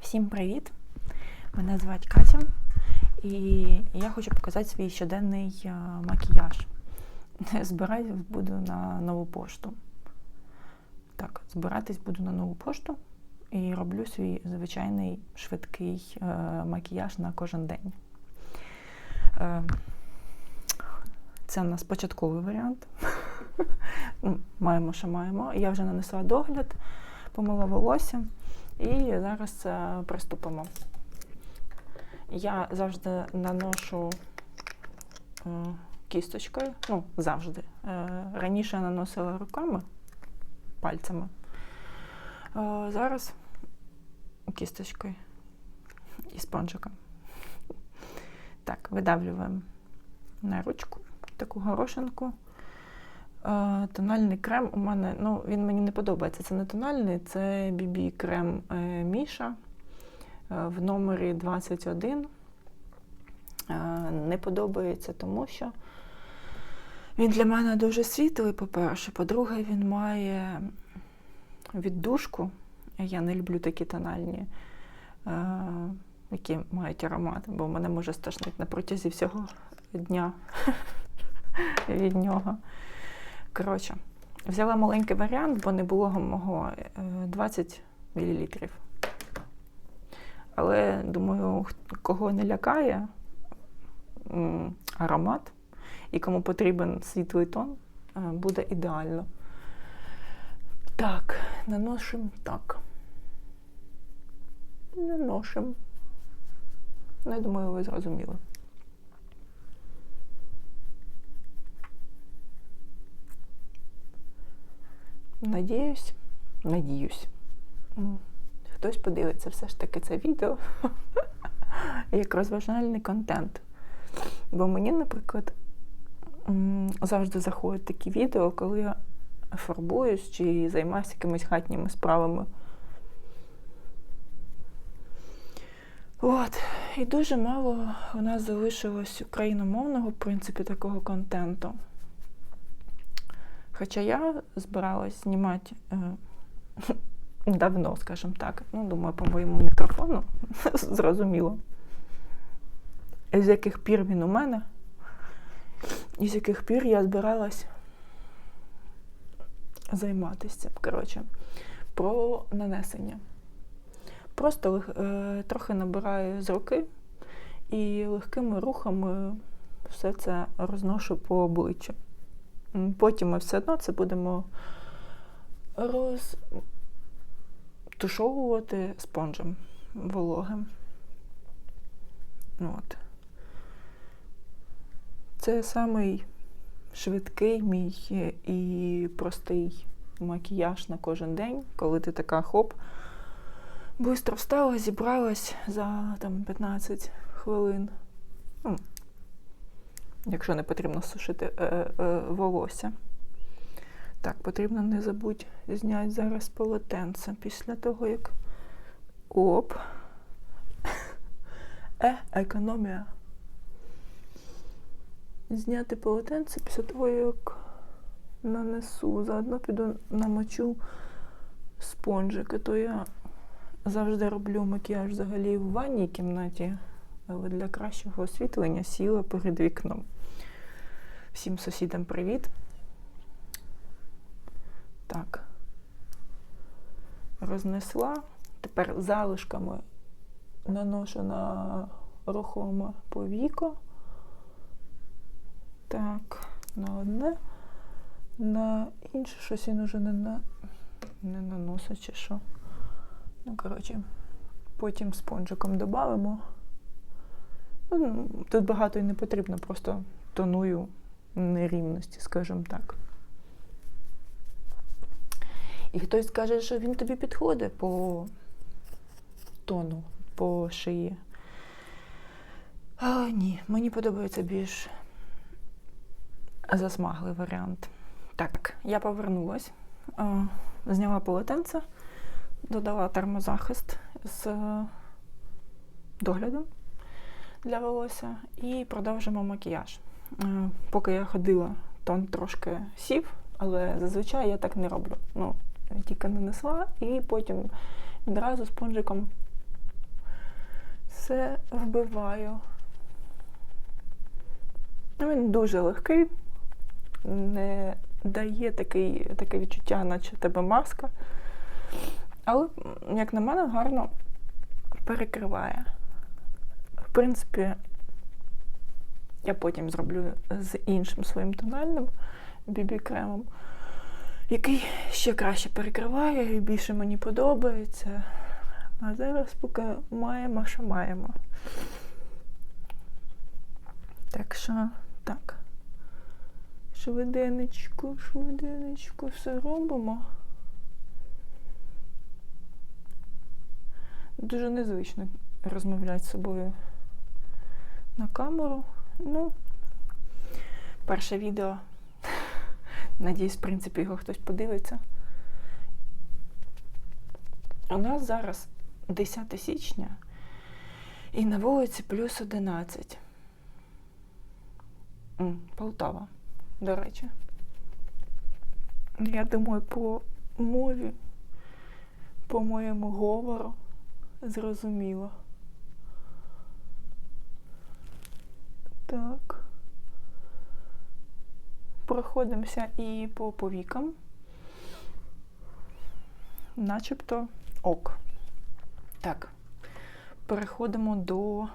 Всім привіт! Мене звати Катя, і я хочу показати свій щоденний е, макіяж. Збираюсь буду на нову пошту. Так, збиратись буду на нову пошту і роблю свій звичайний швидкий е, макіяж на кожен день. Е, це у нас початковий варіант. Маємо, що маємо. Я вже нанесла догляд, помила волосся. І зараз е, приступимо. Я завжди наношу е, кісточкою, ну, завжди. Е, раніше я наносила руками, пальцями. Зараз кісточкою і спонжиком. Так, видавлюємо на ручку таку горошинку. Тональний крем у мене, ну, він мені не подобається. Це не тональний, це BB крем е, Міша е, в номері 21. Е, Не подобається, тому що він для мене дуже світлий, по-перше. По-друге, він має віддушку. Я не люблю такі тональні, які мають аромат, бо мене може стошнити на протязі всього дня від нього. Коротше, взяла маленький варіант, бо не було мого е, 20 мл. Але думаю, кого не лякає аромат і кому потрібен світлий тон, е, буде ідеально. Так, наносимо так. Наносимо. Ну, я думаю, ви зрозуміли. Надіюсь, надіюсь. Хтось подивиться все ж таки це відео як розважальний контент. Бо мені, наприклад, завжди заходять такі відео, коли я фарбуюсь чи займаюся якимись хатніми справами. От, і дуже мало у нас залишилось україномовного, в принципі, такого контенту. Хоча я збиралась знімати е, давно, скажімо так. Ну, думаю, по моєму мікрофону зрозуміло. З яких пір він у мене, і з яких пір я збиралась займатися цим. Коротше, про нанесення. Просто е, трохи набираю з руки і легкими рухами все це розношу по обличчю. Потім ми все одно це будемо розтушовувати спонжем вологим. От. Це самий швидкий мій е, і простий макіяж на кожен день, коли ти така хоп. Бистро встала, зібралась за там, 15 хвилин. Якщо не потрібно сушити е, е, волосся. Так, потрібно не забудь зняти зараз полотенце після того, як. Оп. Е, економія. Зняти полотенце після того, як нанесу. Заодно піду намочу спонжик. А то я завжди роблю макіяж взагалі в ванній кімнаті, але для кращого освітлення сіла перед вікном. Всім сусідам привіт. Так. Рознесла. Тепер залишками наношу на рухоме повіко. Так, на одне. На інше щось він уже не, на... не наносить чи що. Ну, коротше, потім спонжиком додамо. Ну, тут багато і не потрібно, просто тоную нерівності, скажімо так. І хтось каже, що він тобі підходить по тону, по шиї. А, ні, мені подобається більш засмаглий варіант. Так, я повернулась, зняла полотенце, додала термозахист з е, доглядом для волосся і продовжимо макіяж. Е, Поки я ходила, тон трошки сів, але зазвичай я так не роблю. Ну, тільки нанесла, і потім відразу спонжиком все вбиваю. Він дуже легкий, не дає такий, таке відчуття, наче тебе маска. Але, як на мене, гарно перекриває. Принципі, я потім зроблю з іншим своїм тональним бібі-кремом, який ще краще перекриває і більше мені подобається. А зараз поки маємо, що маємо. Так що, так. Швиденечко, швиденечко, все робимо. Дуже незвично розмовляти з собою на камеру. Ну, перше відео. Надіюсь, в принципі, його хтось подивиться. У нас зараз 10 січня і на вулиці плюс 11. Полтава, до речі. Я думаю, по мові, по моєму говору зрозуміло. Так. Проходимося і по повікам. Начебто ок. Так. Переходимо до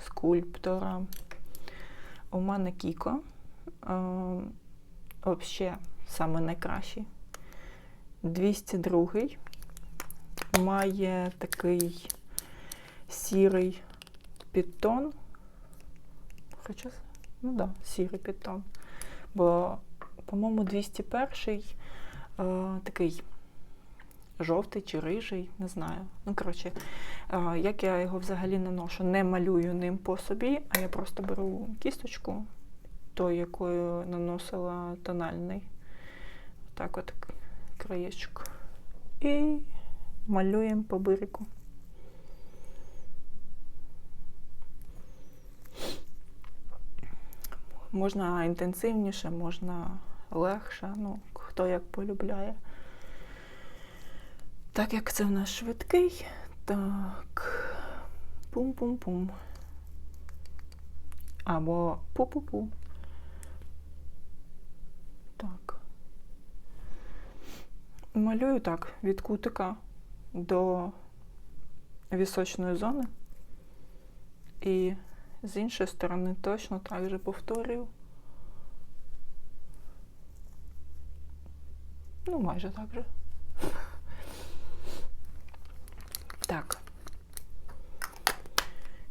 скульптора. У мене Кіко. Е, Взагалі, саме найкращий. 202 має такий сірий підтон. Хоча, ну так, да, сірий підтон. Бо, по-моєму, 201 е, такий жовтий чи рижий, не знаю. Ну, коротше, е, як я його взагалі наношу, не малюю ним по собі, а я просто беру кісточку, той, якою наносила тональний. Так от краєчок. І малюємо по бирику. Можна інтенсивніше, можна легше, ну, хто як полюбляє. Так як це в нас швидкий, так. Пум-пум-пум. Або пу-пу-пу. Так. Малюю так від кутика до вісочної зони. І з іншої сторони точно так же повторюю. Ну, майже так же. Так.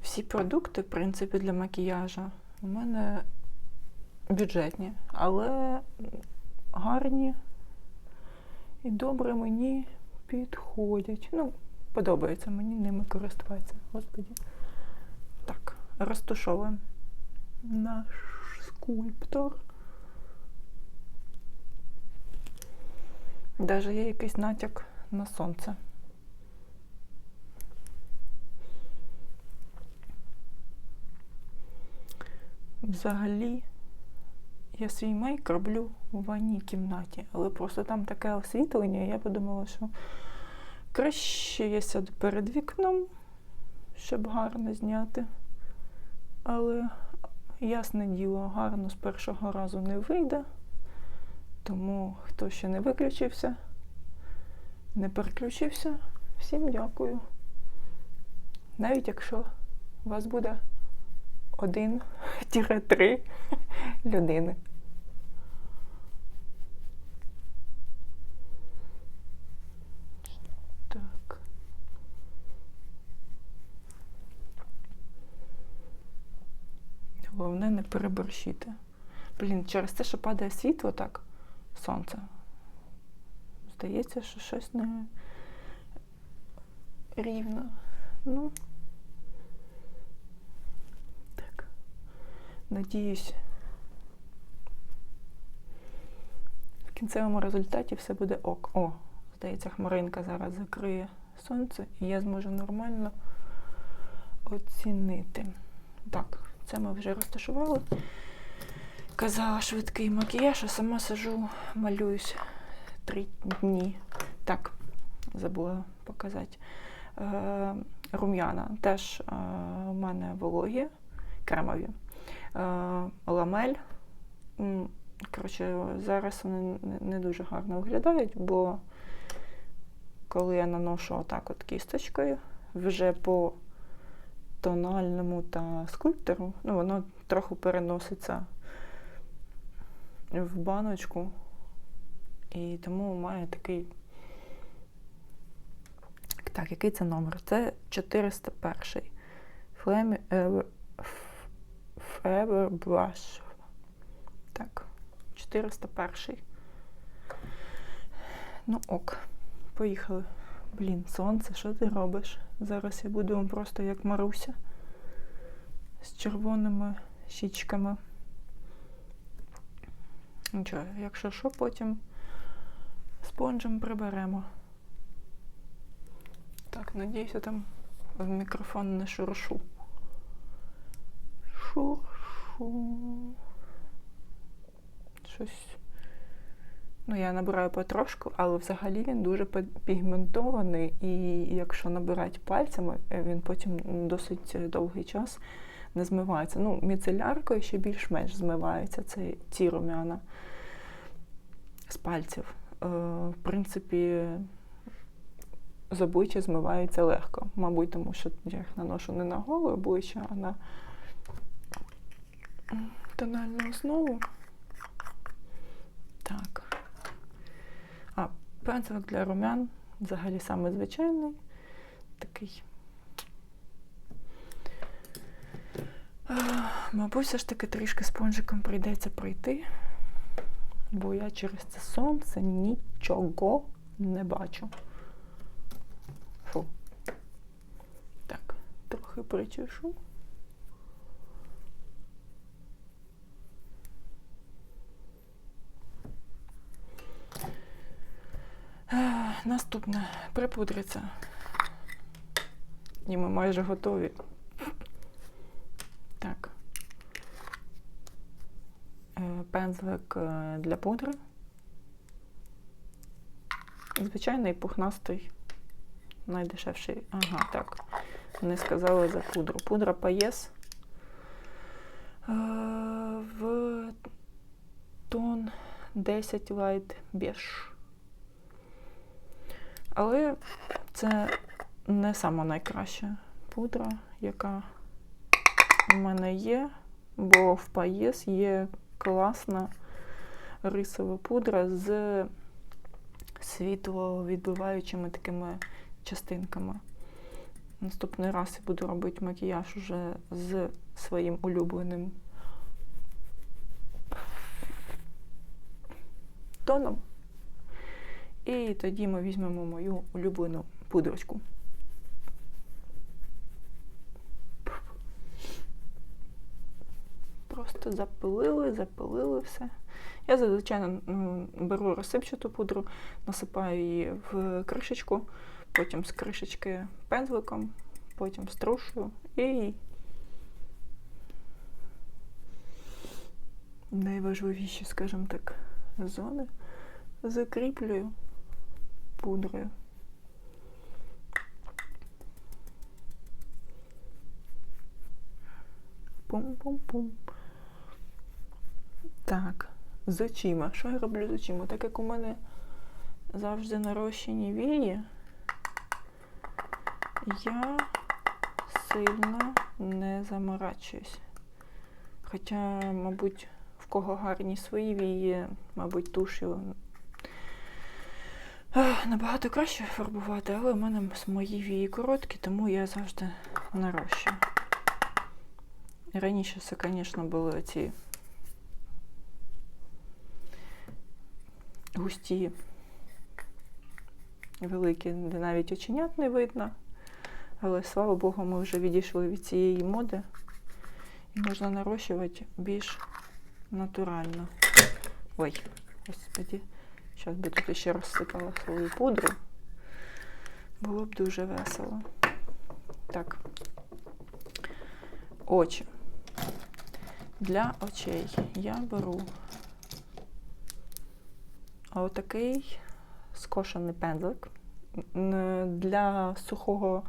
Всі продукти, в принципі, для макіяжа у мене бюджетні, але гарні і добре мені підходять. Ну, подобається мені ними користуватися. Господі. Так, розташовуємо наш скульптор. Даже є якийсь натяк на сонце. Взагалі, я свій мейк роблю у ванній кімнаті, але просто там таке освітлення, і я подумала, що краще я сяду перед вікном, щоб гарно зняти. Але, ясне діло, гарно з першого разу не вийде. Тому хто ще не виключився, не переключився, всім дякую. Навіть якщо у вас буде один-три людини. Так. Головне не переборщити. Блін, через те, що падає світло так, сонце. Здається, що щось не рівно. Ну. Так. Надіюсь, в кінцевому результаті все буде ок. О, здається, хмаринка зараз закриє сонце, і я зможу нормально оцінити. Так, це ми вже розташували. Казала швидкий макіяж, а сама сижу, малююсь три дні Так, забула показати. Е, рум'яна теж е, у мене вологі, кремові. Е, ламель. Коротше, зараз вони не- дуже гарно виглядають, бо коли я наношу отак от кісточкою, вже по тональному та скульптору, ну, воно трохи переноситься в баночку. І тому має такий. Так, який це номер? Це 401. Flame Forever Brush. Так, 401. Ну ок, поїхали. Блін, сонце, що ти робиш? Зараз я буду просто як Маруся з червоними щічками. Нічого, якщо що, потім спонжем приберемо. Так, надіюся, там в мікрофон не шуршу. Шуршу. Щось. Ну, я набираю потрошку, але взагалі він дуже пігментований, і якщо набирати пальцями, е, він потім досить довгий час не змивається. Ну, міцеляркою ще більш-менш змивається цей, ці рум'яна з пальців. Е, в принципі, з обличчя змивається легко. Мабуть, тому що я їх наношу не на голе обличчя, а на тональну основу. Так. А, пензлик для румян взагалі саме звичайний. Такий. Мабуть, все ж таки трішки спонжиком прийдеться пройти, бо я через це сонце нічого не бачу. Фу. Так, трохи причешу. Е, Наступне припудриться. І ми майже готові. Так. Е, Пензлик е, для пудри. Звичайний пухнастий, найдешевший. Ага, так. Вони сказали за пудру. Пудра Паєс е, в тон 10 Light Beige. Але це не сама найкраща пудра, яка у мене є, бо в Паєс є класна рисова пудра з світловідбиваючими такими частинками. Наступний раз я буду робити макіяж уже з своїм улюбленим тоном. І тоді ми візьмемо мою улюблену пудрочку. Просто запилили, запилили все. Я зазвичай беру розсипчату пудру, насипаю її в кришечку, потім з кришечки пензликом, потім струшую і найважливіші, скажімо так, зони закріплюю пудрою. Пум-пум-пум. Так, з очима. Що я роблю з очима? Так як у мене завжди нарощені вії, я сильно не заморачуюсь. Хоча, мабуть, в кого гарні свої вії, мабуть, тушю набагато краще фарбувати, але в мене мої вії короткі, тому я завжди нарощую. Раніше це, звісно, були ці густі, великі, де навіть оченят не видно. Але слава Богу, ми вже відійшли від цієї моди і можна нарощувати більш натурально. Ой, господі, зараз би тут ще розсипала свою пудру. Було б дуже весело. Так. Очі. Для очей я беру отакий скошений пензлик для сухого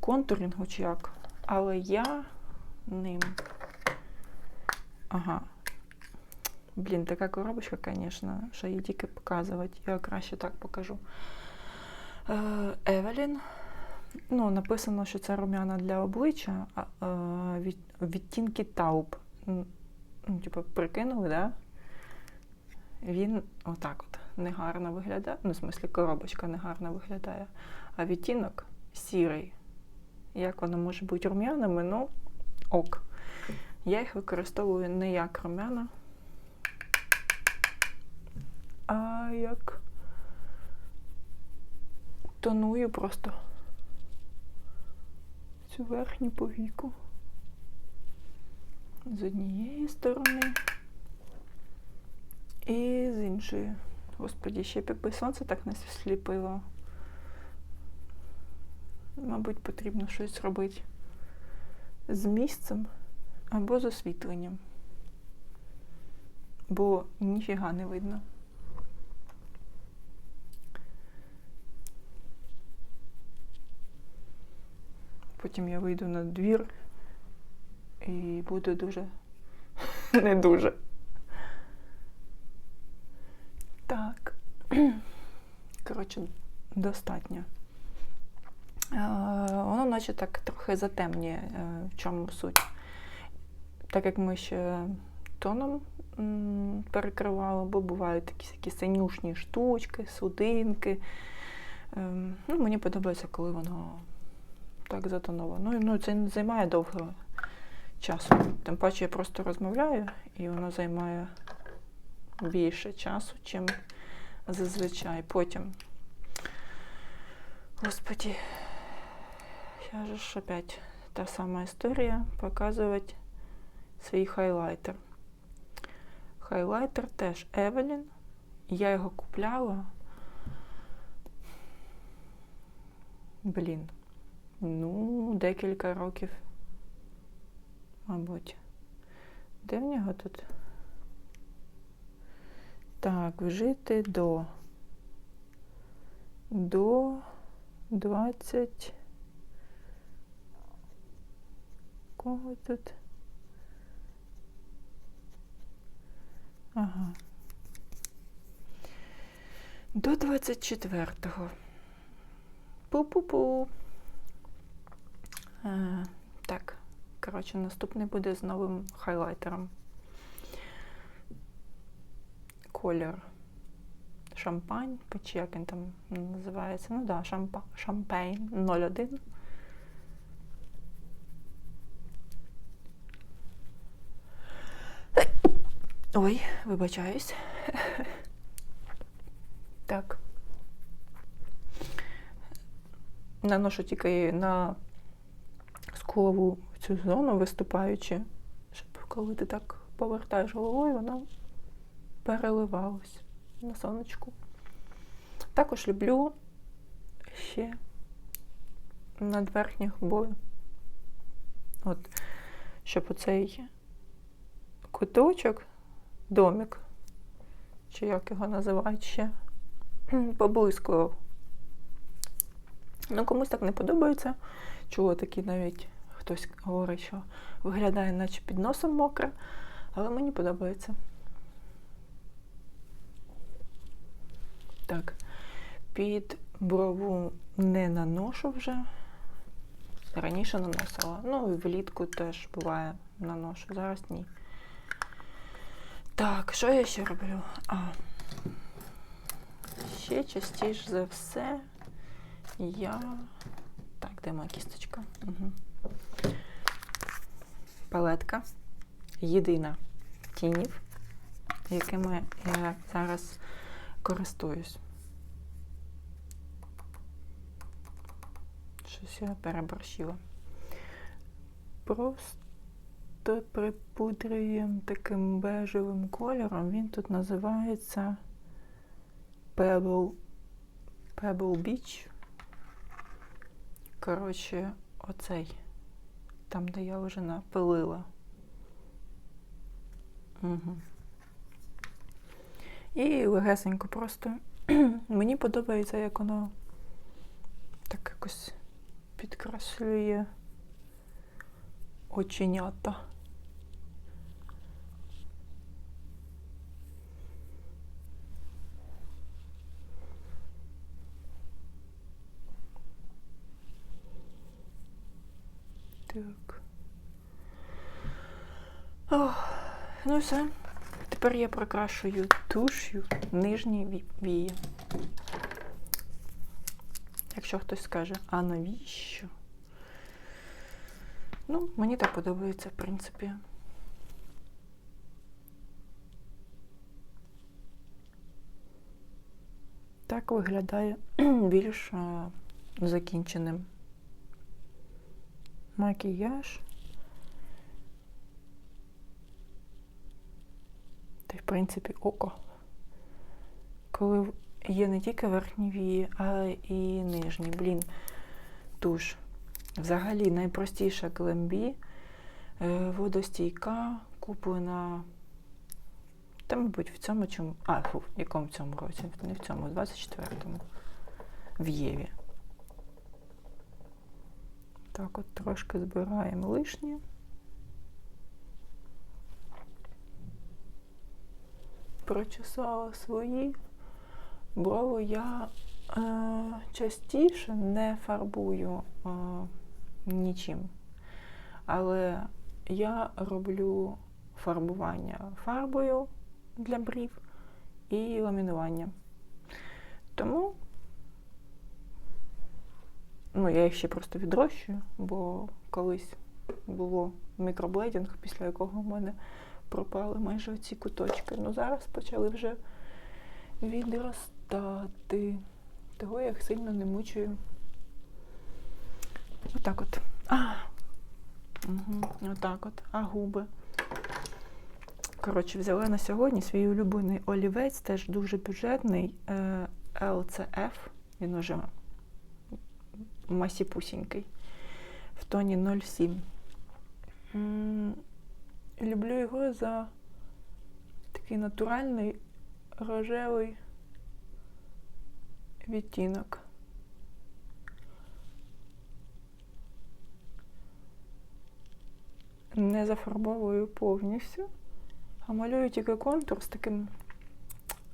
контурінгу чи як. Але я ним. Ага. Блін, така коробочка, звісно, що її тільки показувати. Я краще так покажу. Евелін. Ну, написано, що це рум'яна для обличчя, а, е, від, відтінки тауб. Ну, типу, прикинули, да? Він отак от негарно виглядає. Ну, в смислі, коробочка негарно виглядає. А відтінок сірий. Як воно може бути рум'яними? Ну, ок. Я їх використовую не як рум'яна, а як тоную просто цю верхню повіку. З однієї сторони і з іншої. Господі, ще якби сонце так не сліпило. Мабуть, потрібно щось робити з місцем або з освітленням. Бо ніфіга не видно. Потім я вийду на двір і буде дуже не дуже. Так. Коротше, достатньо. Воно наче так трохи затемнює, е, в чому суть. Так як ми ще тоном перекривали, бо бувають такі всякі синюшні штучки, судинки. Ем, Ну, мені подобається, коли воно так затоновано. Ну, ну, це не займає довго часу. Тим паче я просто розмовляю, і воно займає більше часу, чим зазвичай. Потім. Господі, я ж опять та сама історія показувати свій хайлайтер. Хайлайтер теж Евелін. Я його купляла. Блін. Ну, декілька років. Мабуть. Де в нього тут? Так, вжити до. До 20. Кого тут? Ага. До 24-го. Пу-пу-пу. Е, так, коротше, наступний буде з новим хайлайтером. Колір шампань, чи як він там називається. Ну да, шампа, шампейн 01. Ой, вибачаюсь. Так. Наношу тільки на скулову цю зону, виступаючи, щоб коли ти так повертаєш головою, воно переливалось на сонечку. Також люблю ще над верхніх бою. От, щоб оцей куточок, домик, чи як його називають ще, поблискував. Ну, комусь так не подобається. Чула такі навіть хтось говорить, що виглядає, наче під носом мокре, але мені подобається. Так, під брову не наношу вже. Раніше наносила. Ну і влітку теж буває наношу. Зараз ні. Так, що я ще роблю? А, ще частіше за все я. Так, де моя кісточка? Угу. Палетка. Єдина тінів, якими я зараз користуюсь. Щось я переборщила. Просто припудрюємо таким бежевим кольором. Він тут називається Pebble, Pebble Beach. Коротше, оцей. Там, де я вже напилила. Угу. І легесенько просто Мені подобається, як воно так якось підкреслює оченята. Так. Ох, ну все. Тепер я прокрашую туш'ю нижні ві- вії. Якщо хтось скаже, а навіщо? Ну, мені так подобається, в принципі. Так виглядає більш закінченим макіяж. Та й в принципі око. Коли є не тільки верхні вії, а і нижні. Блін, туш. Взагалі найпростіша глембі, е, водостійка, куплена. Та, мабуть, в цьому чому. А, фу, в якому цьому році? Не в цьому, в 24-му. В Єві. Так от трошки збираємо лишнє. Прочесала свої. Брови я е, частіше не фарбую е, нічим. Але я роблю фарбування фарбою для брів і ламінування. Тому ну, я їх ще просто відрощую, бо колись було мікроблейдинг, після якого в мене пропали майже оці куточки. Ну зараз почали вже відростати. Того я їх сильно не мучую. Отак от. А, угу, отак от. А губи. Коротше, взяла на сьогодні свій улюблений олівець, теж дуже бюджетний е, LCF. Він уже масіпусінький. В тоні 07. Люблю його за такий натуральний рожевий відтінок. Не зафарбовую повністю, а малюю тільки контур з таким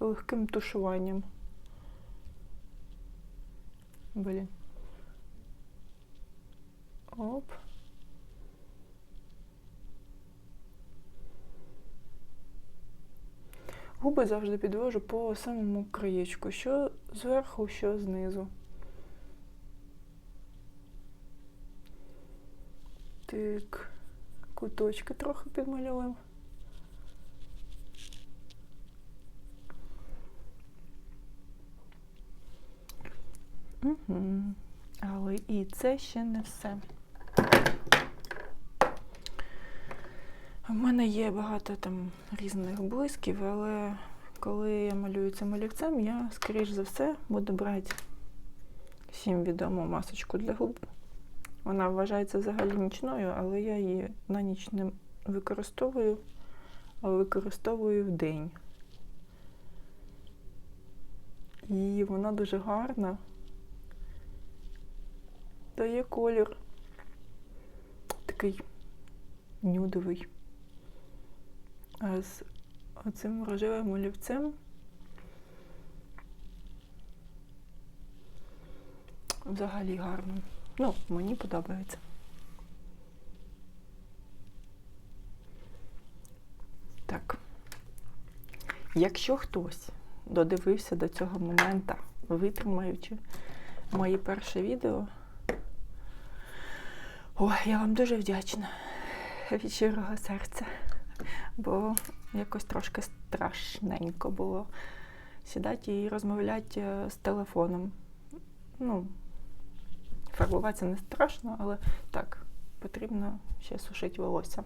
легким тушуванням. Блін. Оп. Губи завжди підвожу по самому краєчку, що зверху, що знизу. Так, куточки трохи підмалюємо. Угу. Але і це ще не все. У мене є багато там різних блисків, але коли я малюю цим олівцем, я, скоріш за все, буду брати всім відому масочку для губ. Вона вважається взагалі нічною, але я її на ніч не використовую, а використовую в день. І вона дуже гарна. Дає колір такий нюдовий. З оцим рожевим олівцем взагалі гарно. Ну, мені подобається. Так. Якщо хтось додивився до цього моменту, витримаючи моє перше відео, ой, я вам дуже вдячна від щирого серця, бо якось трошки страшненько було сідати і розмовляти е, з телефоном. Ну, фарбуватися не страшно, але так, потрібно ще сушити волосся.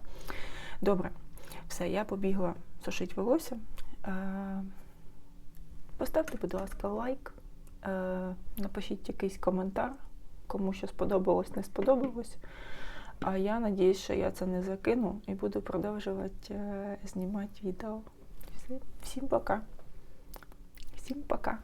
Добре, все, я побігла сушити волосся. Е, Поставте, будь ласка, лайк, е, напишіть якийсь коментар, кому що сподобалось, не сподобалось. А я надіюсь, що я це не закину і буду продовжувати е, знімати відео. Всім пока. Всім пока.